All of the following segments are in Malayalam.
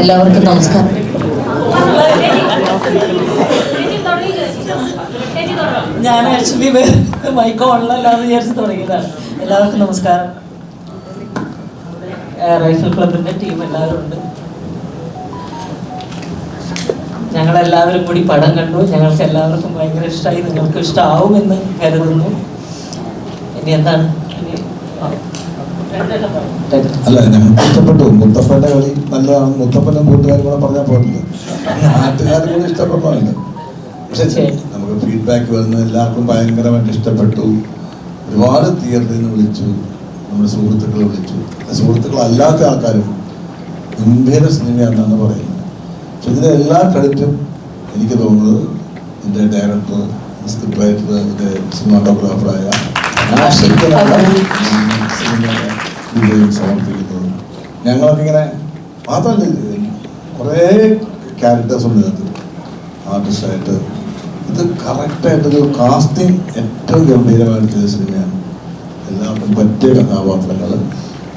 എല്ലാവർക്കും നമസ്കാരം. ഞാൻ ആക്ച്വലി മൈക്ക് ഓണിലല്ലാതെ വിചാരിച്ച് തുടങ്ങിയതാണ്. എല്ലാവർക്കും നമസ്കാരം. റൈഫിൾ ക്ലബിന്റെ ടീം എല്ലാവരും ഉണ്ട്. ഞങ്ങൾ എല്ലാവരും കൂടി പടം കണ്ടു. ഞങ്ങൾക്ക് എല്ലാവർക്കും ഭയങ്കര ഇഷ്ടമായി നിങ്ങൾക്ക് ഇഷ്ടമാവുമെന്ന് കരുതുന്നു. ഇനി എന്താണ്? ഇനി. അല്ല ഞാൻ ഇഷ്ടപ്പെട്ടു. മുത്തപ്പന്റെ കളി നല്ലതാണ്. മുത്തപ്പനും കൂട്ടുകാരും കൂടെ പറഞ്ഞാൽ പോകില്ല നാട്ടുകാരും കൂടെ ഇഷ്ടപ്പെടുന്നില്ല പക്ഷെ നമുക്ക് ഫീഡ്ബാക്ക് വന്ന് എല്ലാവർക്കും ഭയങ്കരമായിട്ട് ഇഷ്ടപ്പെട്ടു. ഒരുപാട് തിയേറ്ററിൽ നിന്ന് വിളിച്ചു. നമ്മുടെ സുഹൃത്തുക്കളെ വിളിച്ചു. സുഹൃത്തുക്കളല്ലാത്ത ആൾക്കാരും ഗംഭീര സിനിമയാണെന്നാണ് പറയുന്നത്. പക്ഷെ ഇതിന്റെ എല്ലാ ക്രെഡിറ്റും എനിക്ക് തോന്നുന്നത് എന്റെ ഡയറക്ടർ സ്ക്രിപ്റ്റ് റൈറ്റർ ഇതിന്റെ സിനിമാറ്റോഗ്രാഫറായ ഈ വിജയം സമർപ്പിക്കുന്നത് ഞങ്ങളൊക്കെ ഇങ്ങനെ മാത്രമല്ല കുറേ ക്യാരക്ടേഴ്സ് ഉണ്ട് ഇതിനകത്ത്. ആർട്ടിസ്റ്റായിട്ട് ഇത് കറക്റ്റായിട്ടൊരു കാസ്റ്റിംഗ് ഏറ്റവും ഗംഭീരമായിട്ട് ചെയ്ത സിനിമയാണ് എല്ലാവർക്കും പറ്റിയ കഥാപാത്രങ്ങൾ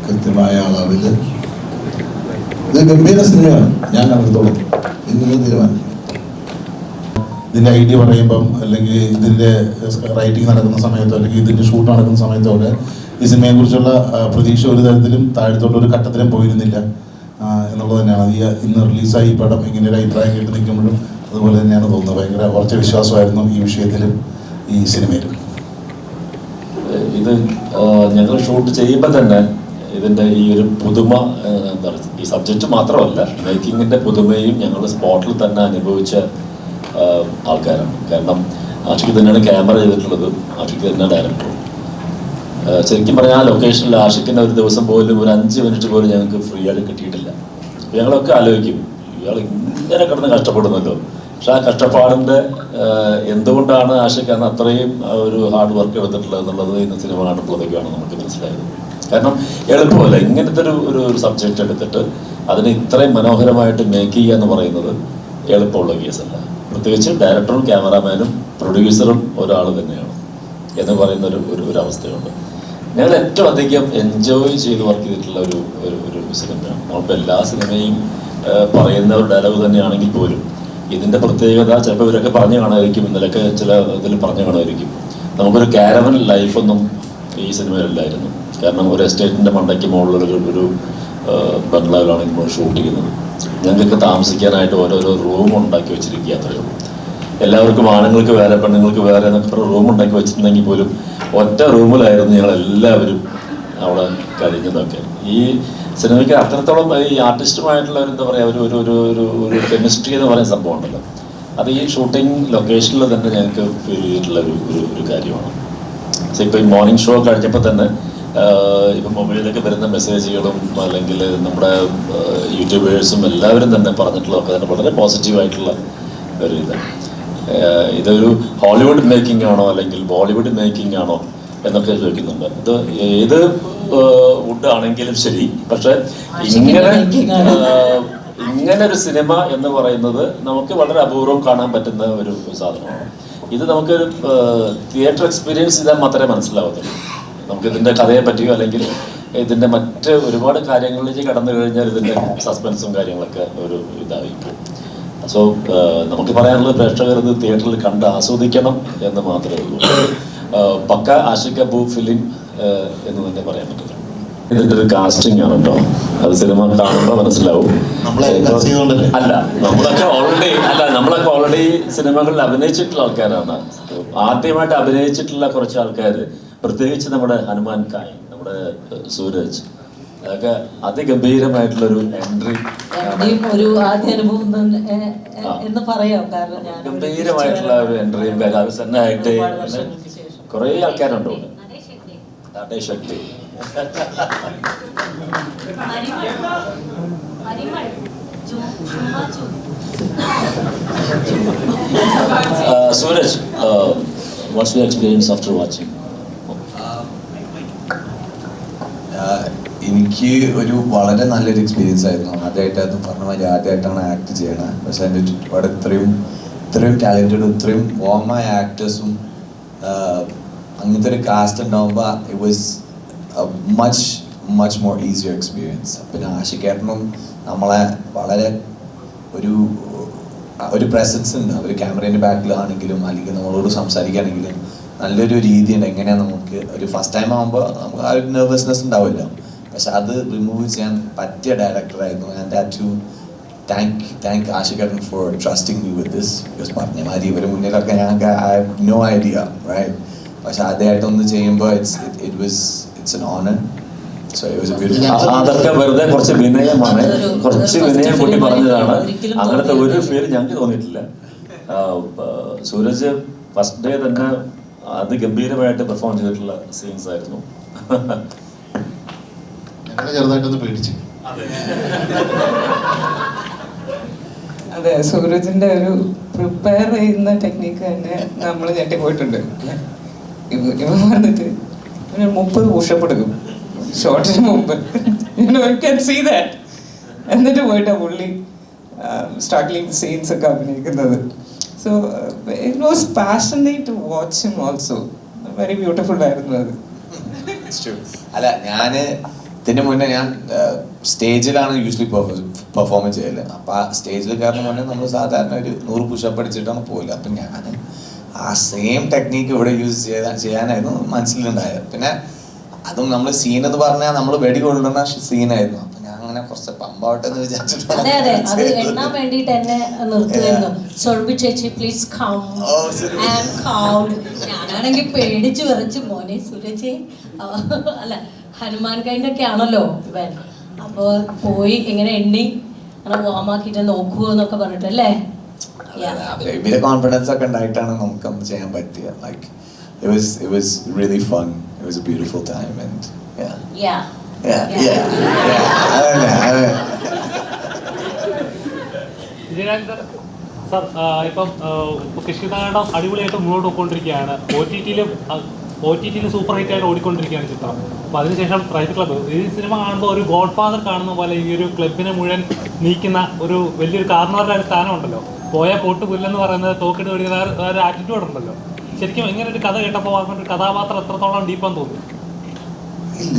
കൃത്യമായ അളവിൽ ഇത് ഗംഭീര സിനിമയാണ് ഞാൻ കണ്ടിടത്തോളം ഇന്ന് തീരുമാനം ഇതിന്റെ ഐഡിയ പറയുമ്പം അല്ലെങ്കിൽ ഇതിന്റെ റൈറ്റിംഗ് നടക്കുന്ന സമയത്തോ അല്ലെങ്കിൽ ഇതിന്റെ ഷൂട്ട് നടക്കുന്ന സമയത്തോ ഒക്കെ ഈ സിനിമയെ കുറിച്ചുള്ള പ്രതീക്ഷ ഒരു തരത്തിലും താഴത്തോട്ട് ഒരു ഘട്ടത്തിലും പോയിരുന്നില്ല. എന്നുള്ളത് തന്നെയാണ്. ഈ ഇന്ന് റിലീസായി ഈ പടം ഇങ്ങനെ ഒരു അഭിപ്രായം കേട്ട് നിൽക്കുമ്പോഴും അതുപോലെ തന്നെയാണ് തോന്നുന്നത്. ഭയങ്കര കുറച്ച് വിശ്വാസമായിരുന്നു ഈ വിഷയത്തിലും ഈ സിനിമയിലും. ഇത് ഞങ്ങൾ ഷൂട്ട് ചെയ്യുമ്പോൾ തന്നെ ഇതിന്റെ ഈ ഒരു പുതുമ എന്താ പറയുക ഈ സബ്ജക്റ്റ് മാത്രമല്ല മേക്കിങ്ങിന്റെ പുതുമയും ഞങ്ങൾ സ്പോട്ടിൽ തന്നെ അനുഭവിച്ച ആൾക്കാരാണ്. കാരണം ആഷിക്ക് തന്നെയാണ് ക്യാമറ ചെയ്തിട്ടുള്ളത്. ആഷിക്ക് തന്നെയാണ് ഡയറക്ടറും ശരിക്കും പറഞ്ഞാൽ ആ ലൊക്കേഷനിൽ ആഷിക്കിന്റെ ഒരു ദിവസം പോലും ഒരു അഞ്ച് മിനിറ്റ് പോലും ഞങ്ങൾക്ക് ഫ്രീ ആയിട്ട് കിട്ടിയിട്ടില്ല. ഞങ്ങളൊക്കെ ആലോചിക്കും ഇയാൾ ഇങ്ങനെ കിടന്ന് കഷ്ടപ്പെടുന്നല്ലോ. പക്ഷെ ആ കഷ്ടപ്പാടിന്റെ എന്തുകൊണ്ടാണ് ആഷിക്ക് അന്ന് അത്രയും ഒരു ഹാർഡ് വർക്ക് എടുത്തിട്ടുള്ളത് എന്നുള്ളത് ഇന്ന് സിനിമ കാണുമ്പോഴത്തേക്കാണ് നമുക്ക് മനസ്സിലായത്. കാരണം എളുപ്പമല്ല ഇങ്ങനത്തെ ഒരു ഒരു ഒരു സബ്ജക്റ്റ് എടുത്തിട്ട് അതിനെ ഇത്രയും മനോഹരമായിട്ട് മേക്ക് ചെയ്യുക എന്ന് പറയുന്നത് എളുപ്പമുള്ള കേസല്ല. പ്രത്യേകിച്ച് ഡയറക്ടറും ക്യാമറാമാനും പ്രൊഡ്യൂസറും ഒരാൾ തന്നെയാണ് എന്ന് പറയുന്ന ഒരു ഒരു അവസ്ഥയുണ്ട്. ഞങ്ങൾ ഏറ്റവും അധികം എൻജോയ് ചെയ്ത് വർക്ക് ചെയ്തിട്ടുള്ള ഒരു ഒരു ഒരു സിനിമയാണ്. നമ്മളിപ്പോൾ എല്ലാ സിനിമയും പറയുന്ന ഒരു ഡയലോഗ് തന്നെയാണെങ്കിൽ പോലും ഇതിന്റെ പ്രത്യേകത ചിലപ്പോൾ ഇവരൊക്കെ പറഞ്ഞു കാണുമായിരിക്കും ഇന്നലൊക്കെ ചില ഇതിൽ പറഞ്ഞു കാണുമായിരിക്കും. നമുക്കൊരു കാരവൻ ലൈഫൊന്നും ഈ സിനിമയിലില്ലായിരുന്നു. കാരണം ഒരു എസ്റ്റേറ്റിന്റെ മണ്ടയ്ക്ക് മുകളിലൊരു ഒരു ബംഗ്ലാവിലാണ് നമ്മൾ ഷൂട്ട് ചെയ്യുന്നത്. ഞങ്ങൾക്ക് താമസിക്കാനായിട്ട് ഓരോരോ റൂം ഉണ്ടാക്കി വെച്ചിരിക്കുക അത്രയുള്ളൂ എല്ലാവർക്കും ആണുങ്ങൾക്ക് വേറെ പെണ്ണുങ്ങൾക്ക് വേറെ എന്നൊക്കെ റൂം ഉണ്ടാക്കി വെച്ചിട്ടുണ്ടെങ്കിൽ പോലും ഒറ്റ റൂമിലായിരുന്നു ഞങ്ങൾ എല്ലാവരും അവിടെ കഴിഞ്ഞതൊക്കെ. ഈ സിനിമയ്ക്ക് അത്രത്തോളം ഈ ആർട്ടിസ്റ്റുമായിട്ടുള്ള എന്താ പറയുക ഒരു ഒരു ഒരു ഒരു കെമിസ്ട്രി എന്ന് പറയുന്ന സംഭവം ഉണ്ടല്ലോ അത് ഈ ഷൂട്ടിംഗ് ലൊക്കേഷനിൽ തന്നെ ഞങ്ങൾക്ക് ഫീൽ ചെയ്തിട്ടുള്ള ഒരു ഒരു കാര്യമാണ്. ഇപ്പോൾ ഈ മോർണിംഗ് ഷോ കഴിഞ്ഞപ്പോൾ തന്നെ ഇപ്പം മൊബൈലിലൊക്കെ വരുന്ന മെസ്സേജുകളും അല്ലെങ്കിൽ നമ്മുടെ യൂട്യൂബേഴ്സും എല്ലാവരും തന്നെ പറഞ്ഞിട്ടുള്ളതൊക്കെ തന്നെ വളരെ പോസിറ്റീവായിട്ടുള്ള ഒരു ഇത്. ഇതൊരു ഹോളിവുഡ് മേക്കിംഗ് ആണോ അല്ലെങ്കിൽ ബോളിവുഡ് മേക്കിംഗ് ആണോ എന്നൊക്കെ ചോദിക്കുന്നുണ്ട്. ഇത് ഏത് വുഡ് ആണെങ്കിലും ശരി. പക്ഷെ ഇങ്ങനെ ഇങ്ങനെ ഒരു സിനിമ എന്ന് പറയുന്നത് നമുക്ക് വളരെ അപൂർവം കാണാൻ പറ്റുന്ന ഒരു സാധനമാണ്. ഇത് നമുക്കൊരു തിയേറ്റർ എക്സ്പീരിയൻസ് ചെയ്താൽ മാത്രമേ മനസ്സിലാവത്തുള്ളൂ. നമുക്ക് ഇതിന്റെ കഥയെ പറ്റിയോ അല്ലെങ്കിൽ ഇതിന്റെ മറ്റ് ഒരുപാട് കാര്യങ്ങളിലേക്ക് കടന്നു കഴിഞ്ഞാൽ ഇതിന്റെ സസ്പെൻസും കാര്യങ്ങളൊക്കെ ഒരു ഇതായി പോകും സോ നമുക്ക് പറയാനുള്ളത് പ്രേക്ഷകർ ഇത് തിയേറ്ററിൽ കണ്ട് ആസ്വദിക്കണം എന്ന് മാത്രമേ ഉള്ളൂ. ആഹ് പക്ക ആഷിക് ബു ഫിലിം എന്ന് തന്നെ പറയാൻ പറ്റില്ല ഇതിന്റെ ഒരു കാസ്റ്റിംഗ് ആണ് കേട്ടോ അത് സിനിമ കാണുമ്പോൾ മനസ്സിലാവും? അല്ല നമ്മളൊക്കെ ഓൾറെഡി അല്ല നമ്മളൊക്കെ ഓൾറെഡി സിനിമകളിൽ അഭിനയിച്ചിട്ടുള്ള ആൾക്കാരാണ്. ആദ്യമായിട്ട് അഭിനയിച്ചിട്ടുള്ള കുറച്ച് ആൾക്കാർ പ്രത്യേകിച്ച് നമ്മുടെ ഹനുമാൻ കായ് നമ്മുടെ സൂരജ് അതൊക്കെ അതിഗംഭീരമായിട്ടുള്ളൊരു എൻട്രി ഒരു ആദ്യ അനുഭവം. എന്ന് പറയാം. കാരണം ഞാൻ ഗംഭീരമായിട്ടുള്ള ഒരു എൻട്രിയും കലാവിസന്നായിട്ട് കുറെ ആൾക്കാരുണ്ടോ അതേ Shakti Sooraj what's your experience after experience എനിക്ക് ഒരു വളരെ നല്ലൊരു എക്സ്പീരിയൻസ് ആയിരുന്നു. ആദ്യമായിട്ട് അത് പറഞ്ഞ മാതിരി ആദ്യമായിട്ടാണ് ആക്ട് ചെയ്യണത് പക്ഷെ എന്റെ ചുറ്റുപാട് ഇത്രയും ഇത്രയും ടാലന്റഡും ഇത്രയും ഓമായ ആക്ടേഴ്സും അങ്ങനത്തെ ഒരു കാസ്റ്റ് ഉണ്ടാകുമ്പോൾ it was much much more easier experience പിന്നെ ആശിക്കേട്ടനും നമ്മളെ വളരെ ഒരു ഒരു പ്രസൻസ് ഉണ്ട്. അവർ ക്യാമറേന്റെ ബാക്കിലാണെങ്കിലും അല്ലെങ്കിൽ നമ്മളോട് സംസാരിക്കുകയാണെങ്കിലും നല്ലൊരു രീതിയുണ്ട് എങ്ങനെയാണ് നമുക്ക് ഒരു ഫസ്റ്റ് ടൈം ആകുമ്പോൾ നമുക്ക് ആ ഒരു നെർവസ്നെസ് ഉണ്ടാവുമല്ലോ പക്ഷെ അത് റിമൂവ് ചെയ്യാൻ പറ്റിയ ഡയറക്ടറായിരുന്നു and that too thank thank ആഷികേട്ടൻ for trusting me with this because പറഞ്ഞ മാതിരി ഇവർ മുന്നിലൊക്കെ ഞങ്ങൾക്ക് I have no idea right പക്ഷെ ആദ്യമായിട്ടൊന്ന് ചെയ്യുമ്പോൾ it's it was it's an honour അതൊക്കെ വെറുതെ കുറച്ച് വിനയമാണ് കുറച്ച് വിനയം കൂട്ടി പറഞ്ഞതാണ്. അങ്ങനത്തെ ഒരു. ഫീൽ ഞങ്ങൾക്ക് തോന്നിയിട്ടില്ല. സൂരജ് ഫസ്റ്റ് ഡേ തന്നെ അതിഗംഭീരമായിട്ട് പെർഫോം ചെയ്തിട്ടുള്ള സീൻസ് ആയിരുന്നു. ഞങ്ങൾ ചെറുതായിട്ടൊന്ന് പേടിച്ചു. അതെ. സൂരജിന്റെ ഒരു പ്രിപ്പയർ ചെയ്യുന്ന ടെക്നിക്ക് തന്നെ നമ്മൾ ഞെട്ടിപ്പോയിട്ടുണ്ട്. ഇവ ഇവ വന്നിട്ട് മുപ്പത് പുഷപ്പ് എടുക്കും. ഷോർട്ടിന് മുമ്പ്. സീ ദാറ്റ് എന്നിട്ട് പോയിട്ടാ പുള്ളി സ്ട്രഗ്ലിംഗ് സീൻസ് ഒക്കെ അഭിനയിക്കുന്നത്. So it was passionate to watch him also very beautiful ആയിരുന്നു അത്. അല്ല ഞാൻ ഇതിന് മുന്നേ ഞാൻ സ്റ്റേജിലാണ് യൂഷ്വലി പെർഫോം ചെയ്യൽ. അപ്പൊ ആ സ്റ്റേജിൽ കയറുന്ന മുന്നേ നമ്മൾ സാധാരണ ഒരു നൂറ് പുഷപ്പ് അടിച്ചിട്ടാണ് പോയില്ല അപ്പൊ ഞാൻ ആ സെയിം ടെക്നീക്ക് ഇവിടെ യൂസ് ചെയ്ത ചെയ്യാനായിരുന്നു മനസ്സിലുണ്ടായത്. പിന്നെ അതും നമ്മൾ സീൻ എന്ന് പറഞ്ഞാൽ നമ്മൾ വെടി കൊള്ളുന്ന സീനായിരുന്നു അപ്പൊ ഞാൻ അങ്ങനെ കുറച്ച് പമ്പാവട്ടെ എന്ന് വിചാരിച്ചിട്ടുണ്ട് ഞാനാണെങ്കിൽ പേടിച്ച് വിറച്ച് മോനെ സുരജ് അല്ല ഹനുമാൻ കൈന്റെ ഒക്കെ ആണല്ലോ ഇവൻ. അപ്പോൾ പോയി ഇങ്ങനെ എണ്ണി അങ്ങനെ വാമാക്കിയിട്ട് നോക്കുക എന്നൊക്കെ പറഞ്ഞിട്ട് അല്ലേ? കോൺഫിഡൻസ് ഒക്കെ ഉണ്ടായിട്ടാണ് നമുക്ക് അന്ന് ചെയ്യാൻ പറ്റിയ. Like it was it was really fun. It was a beautiful time and yeah. Yeah. yeah yeah. yeah അതന്നെ അതന്നെ. വിജയരാജ് സാർ ഇപ്പം കൃഷിനാടം അടിപൊളിയായിട്ട് മുന്നോട്ട് പോയിക്കൊണ്ടിരിക്കുകയാണ്. ഒ ടി ടിയിലും ഒ ടി ടിയിൽ സൂപ്പർ ഹിറ്റ് ആയിട്ട് ഓടിക്കൊണ്ടിരിക്കുകയാണ് ചിത്രം. അപ്പോൾ അതിനുശേഷം പ്രൈവറ്റ് ക്ലബ്ബ് ഈ സിനിമ കാണുമ്പോൾ ഒരു ഗോഡ് ഫാദർ കാണുന്ന പോലെ ഈ ഒരു ക്ലബിനെ മുഴുവൻ നീക്കുന്ന ഒരു വലിയൊരു കാരണവരുടെ ഒരു സ്ഥാനം ഉണ്ടല്ലോ പോയ പോട്ട് പുല്ലെന്ന് പറയുന്നത് തോക്കിട്ട് പിടിക്കുന്ന ഒരു- ആറ്റിറ്റ്യൂഡ് ഉണ്ടല്ലോ. ശരിക്കും ഇങ്ങനെ ഒരു കഥ കേട്ടപ്പോൾ ഒരു കഥാപാത്രം എത്രത്തോളം ഡീപ്പാന്ന് തോന്നി?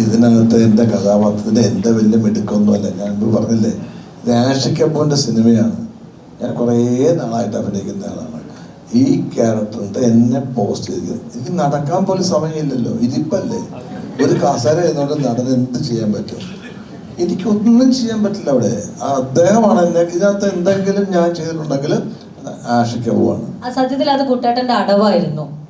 ഇതിനകത്ത് എന്റെ കഥാപാത്രത്തിന്റെ എന്റെ വലിയ മിടുക്കൊന്നുമല്ല ഞാൻ പറഞ്ഞില്ലേ ആഷി സിനിമയാണ്. ഞാൻ കുറേ നാളായിട്ട് അഭിനയിക്കുന്ന ആളാണ്. ഈ ക്യാരക്ടറിന്റെ എന്നെ പോസ്റ്റ് ചെയ്തിരിക്കുന്നത്? എനിക്ക് നടക്കാൻ പോലും സമയമില്ലല്ലോ. ഇതിപ്പല്ലേ? ഒരു കസേര എന്നുകൊണ്ട് നടൻ എന്ത് ചെയ്യാൻ പറ്റും? എനിക്കൊന്നും ചെയ്യാൻ പറ്റില്ല അവിടെ. അദ്ദേഹമാണ് എന്നെ ഇതിനകത്ത് എന്തെങ്കിലും ഞാൻ ചെയ്തിട്ടുണ്ടെങ്കിൽ ആഷി പോവാണ്. സത്യത്തിൽ അത് കുട്ടേട്ടന്റെ അടവായിരുന്നു.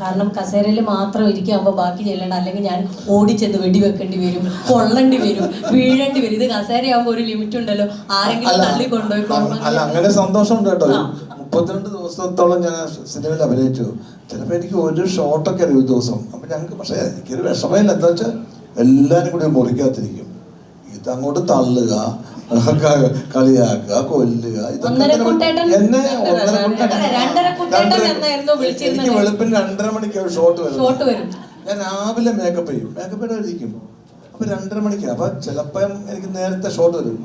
കാരണം കസേരയിൽ മാത്രം ഇരിക്കുമ്പോൾ ബാക്കി ചെല്ലണ്ട. അല്ലെങ്കിൽ ഞാൻ ഓടിച്ചെന്ന് വെടിവെക്കേണ്ടി വരും കൊള്ളേണ്ടി വരും വീഴേണ്ടി വരും. ഇത് കസേരയാകുമ്പോൾ ഒരു ലിമിറ്റ് ഉണ്ടല്ലോ. ആരെങ്കിലും തള്ളി കൊണ്ടുപോയി അങ്ങനെ സന്തോഷമുണ്ട് കേട്ടോ. ആ. മുപ്പത്തിരണ്ട് ദിവസത്തോളം ഞാൻ സിനിമയിൽ അഭിനയിച്ചു. ചിലപ്പോൾ എനിക്ക് ഒരു ഷോട്ടൊക്കെ അറിയും ദിവസം. അപ്പം ഞങ്ങൾക്ക് പക്ഷേ എനിക്കൊരു വിഷമമില്ല. എന്താ വെച്ചാൽ എല്ലാവരും കൂടി മുറിക്കാത്തിരിക്കും ഇതങ്ങോട്ട് തള്ളുക കളിയാക്കുക കൊല്ലുക എന്നെ. എനിക്ക് വെളുപ്പിന് രണ്ടര മണിക്ക് ഷോട്ട് വരും. ഞാൻ രാവിലെ മേക്കപ്പ് ചെയ്യും. മേക്കപ്പ് ഇടാതിരിക്കും അപ്പൊ രണ്ടര മണിക്ക് അപ്പൊ ചിലപ്പം എനിക്ക് നേരത്തെ ഷോട്ട് വരും.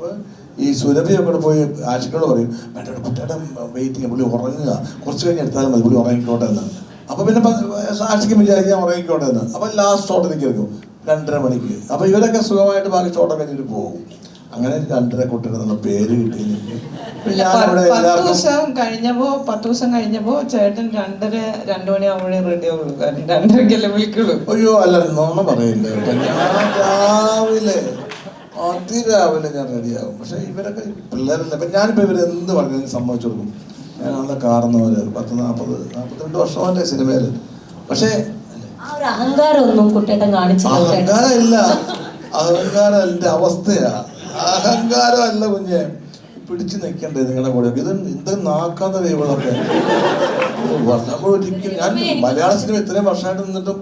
ഈ സുരഭിയൊക്കെ കൂടെ പോയി ആശിക്കോട് പറയും വേണ്ട കുട്ടിയുടെ വെയിറ്റ് ചെയ്യാൻ പുള്ളി ഉറങ്ങുക. കുറച്ച് കഴിഞ്ഞ് എടുത്താലും മതി പുള്ളി ഉറങ്ങിക്കോട്ടെ എന്ന്. അപ്പൊ പിന്നെ ആശിക്കും വിചാരിക്കാൻ ഉറങ്ങിക്കോട്ടെ എന്ന്. അപ്പൊ ലാസ്റ്റ് ഷോട്ട് എനിക്ക് എടുക്കും. രണ്ടര മണിക്ക്. അപ്പൊ ഇവരൊക്കെ സുഖമായിട്ട് ബാക്കി ഷോട്ടൊക്കെ കഴിഞ്ഞിട്ട് പോകും. അങ്ങനെ രണ്ടര നല്ല പേര് കിട്ടി പത്ത് ദിവസം കഴിഞ്ഞപ്പോ പത്ത് ദിവസം കഴിഞ്ഞപ്പോ ചേട്ടൻ രണ്ടര രണ്ടു മണിയാകുമ്പോഴേ റെഡി ആവുള്ളൂ. കാരണം രണ്ടരക്കല്ലേ വിളിക്കുള്ളൂ. അയ്യോ അല്ല നോണ പറയില്ല ഞാൻ രാവിലെ അതിരാവിലെ ഞാൻ റെഡിയാകും പക്ഷെ ഇവരൊക്കെ പിള്ളേരല്ല. ഇപ്പൊ ഞാനിപ്പോ ഇവർ എന്ത് പറഞ്ഞു സമ്മതിച്ചു കൊടുക്കും. ഞാൻ നല്ല കാർന്നവര് പത്ത് നാൽപ്പത് നാൽപ്പത്തിരണ്ട് വർഷമല്ലേ സിനിമയിൽ. പക്ഷേ ആ ഒരു അഹങ്കാരമൊന്നും കുട്ടേട്ടൻ കാണിച്ചില്ല. അഹങ്കാരം ഇല്ല. അഹങ്കാരം എന്റെ അവസ്ഥയാ. അഹങ്കാരം അല്ല കുഞ്ഞെ. പിടിച്ചു നിൽക്കണ്ടേ നിങ്ങളുടെ കൂടെ. ഇത് എന്ത് നാക്കാത്ത ദൈവങ്ങളൊക്കെ. ഒരിക്കലും ഞാൻ മലയാള സിനിമ ഇത്രയും വർഷമായിട്ട് നിന്നിട്ടും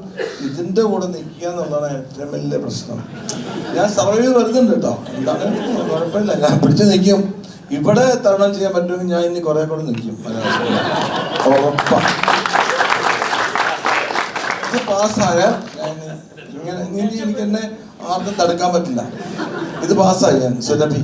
ഇതിന്റെ കൂടെ നിൽക്കുക എന്നുള്ളതാണ് ഏറ്റവും വലിയ പ്രശ്നം. ഞാൻ സർവൈവ് വരുന്നുണ്ട് കേട്ടോ. എന്താണ്? കുഴപ്പമില്ല. ഞാൻ പിടിച്ചു നിൽക്കും. ഇവിടെ തരണം ചെയ്യാൻ പറ്റുമെങ്കിൽ ഞാൻ ഇനി കുറെ കൂടെ നിൽക്കും മലയാള സിനിമ ഇത് പാസ്സായാൽ ഞാൻ ഇങ്ങനെ എനിക്ക് എന്നെ ആർക്കും തടുക്കാൻ പറ്റില്ല. ഇത് പാസ്സായി ഞാൻ. സുലഭി